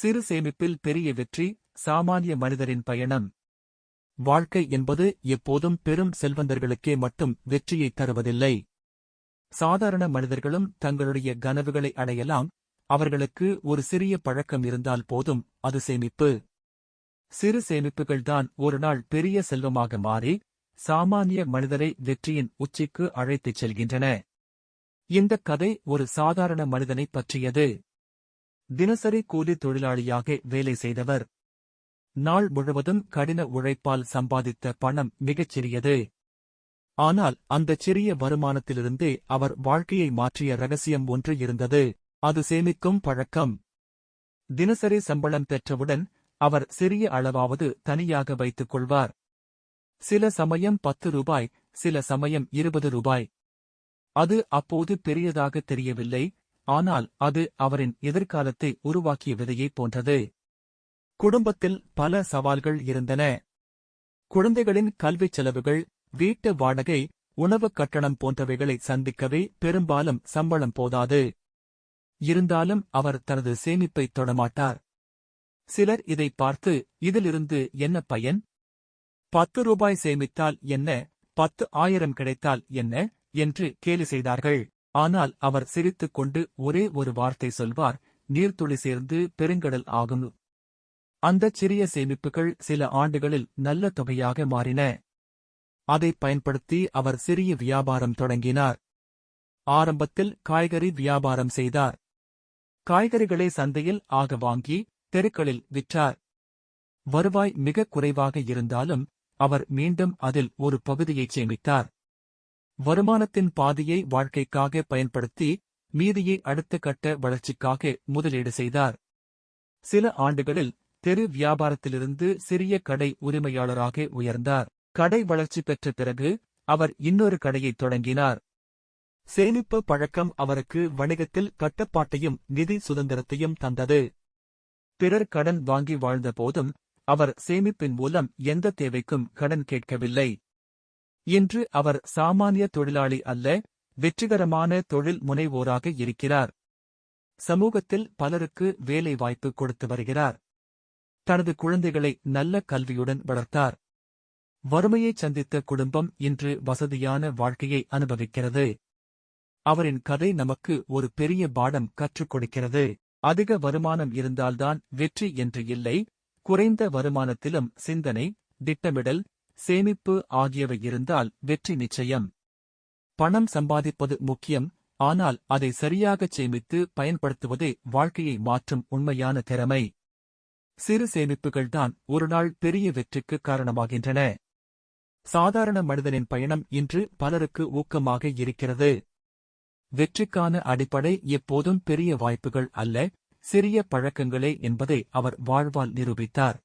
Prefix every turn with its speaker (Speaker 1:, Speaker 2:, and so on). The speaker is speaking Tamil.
Speaker 1: சிறு சேமிப்பில் பெரிய வெற்றி சாமானிய மனிதரின் பயணம். வாழ்க்கை என்பது எப்போதும் பெரும் செல்வந்தர்களுக்கே மட்டும் வெற்றியை தருவதில்லை. சாதாரண மனிதர்களும் தங்களுடைய கனவுகளை அடையலாம். அவர்களுக்கு ஒரு சிறிய பழக்கம் இருந்தால் போதும் அது சேமிப்பு. சிறு சேமிப்புகள்தான் ஒரு நாள் பெரிய செல்வமாக மாறி சாமானிய மனிதரை வெற்றியின் உச்சிக்கு அழைத்துச் செல்கின்றன. இந்த கதை ஒரு சாதாரண மனிதனைப் பற்றியது. தினசரி கூலி தொழிலாளியாக வேலை செய்தவர். நாள் முழுவதும் கடின உழைப்பால் சம்பாதித்த பணம் மிகச் சிறியது. ஆனால் அந்தச் சிறிய வருமானத்திலிருந்தே அவர் வாழ்க்கையை மாற்றிய ரகசியம் ஒன்று இருந்தது. அது சேமிக்கும் பழக்கம். தினசரி சம்பளம் பெற்றவுடன் அவர் சிறிய அளவாவது தனியாக வைத்துக் கொள்வார். சில சமயம் பத்து ரூபாய் சில சமயம் இருபது ரூபாய். அது அப்போது பெரியதாக தெரியவில்லை. ஆனால் அது அவரின் எதிர்காலத்தை உருவாக்கிய விதையைப் போன்றது. குடும்பத்தில் பல சவால்கள் இருந்தன. குழந்தைகளின் கல்விச் செலவுகள் வீட்டு வாடகை உணவுக் கட்டணம் போன்றவைகளை சந்திக்கவே பெரும்பாலும் சம்பளம் போதாது. இருந்தாலும் அவர் தனது சேமிப்பை தொடமாட்டார். சிலர் இதை பார்த்து இதிலிருந்து என்ன பயன்? பத்து ரூபாய் சேமித்தால் என்ன? பத்து ஆயிரம் கிடைத்தால் என்ன? என்று கேலி செய்தார்கள். ஆனால் அவர் சிரித்துக் கொண்டு ஒரே ஒரு வார்த்தை சொல்வார் நீர்த்துளி சேர்ந்து பெருங்கடல் ஆகும். அந்தச் சிறிய சேமிப்புகள் சில ஆண்டுகளில் நல்ல தொகையாக மாறின. அதைப் பயன்படுத்தி அவர் சிறிய வியாபாரம் தொடங்கினார். ஆரம்பத்தில் காய்கறி வியாபாரம் செய்தார். காய்கறிகளை சந்தையில் ஆக வாங்கி தெருக்களில் விற்றார். வருவாய் மிகக் குறைவாக இருந்தாலும் அவர் மீண்டும் அதில் ஒரு பகுதியை சேமித்தார். வருமானத்தின் பாதியை வாழ்க்கைக்காக பயன்படுத்தி மீதியை அடுத்த கட்ட வளர்ச்சிக்காக முதலீடு செய்தார். சில ஆண்டுகளில் தெரு வியாபாரத்திலிருந்து சிறிய கடை உரிமையாளராக உயர்ந்தார். கடை வளர்ச்சி பெற்ற பிறகு அவர் இன்னொரு கடையைத் தொடங்கினார். சேமிப்பு பழக்கம் அவருக்கு வணிகத்தில் கட்டுப்பாட்டையும் நிதி சுதந்திரத்தையும் தந்தது. பிறர் கடன் வாங்கி வாழ்ந்த போதும் அவர் சேமிப்பின் மூலம் எந்த தேவைக்கும் கடன் கேட்கவில்லை. இன்று அவர் சாமானிய தொழிலாளி அல்ல வெற்றிகரமான தொழில் முனைவோராக இருக்கிறார். சமூகத்தில் பலருக்கு வேலை வாய்ப்பு கொடுத்து வருகிறார். தனது குழந்தைகளை நல்ல கல்வியுடன் வளர்த்தார். வறுமையைச் சந்தித்த குடும்பம் இன்று வசதியான வாழ்க்கையை அனுபவிக்கிறது. அவரின் கதை நமக்கு ஒரு பெரிய பாடம் கற்றுக் கொடுக்கிறது. அதிக வருமானம் இருந்தால்தான் வெற்றி என்று இல்லை குறைந்த வருமானத்திலும் சிந்தனை திட்டமிடல் சேமிப்பு ஆகியவை இருந்தால் வெற்றி நிச்சயம். பணம் சம்பாதிப்பது முக்கியம் ஆனால் அதை சரியாகச் சேமித்து பயன்படுத்துவதே வாழ்க்கையை மாற்றும் உண்மையான திறமை. சிறு சேமிப்புகள்தான் ஒருநாள் பெரிய வெற்றிக்கு காரணமாகின்றன. சாதாரண மனிதனின் பயணம் இன்று பலருக்கு ஊக்கமாக இருக்கிறது. வெற்றிக்கான அடிப்படை எப்போதும் பெரிய வாய்ப்புகள் அல்ல சிறிய பழக்கங்களே என்பதை அவர் வாழ்வால் நிரூபித்தார்.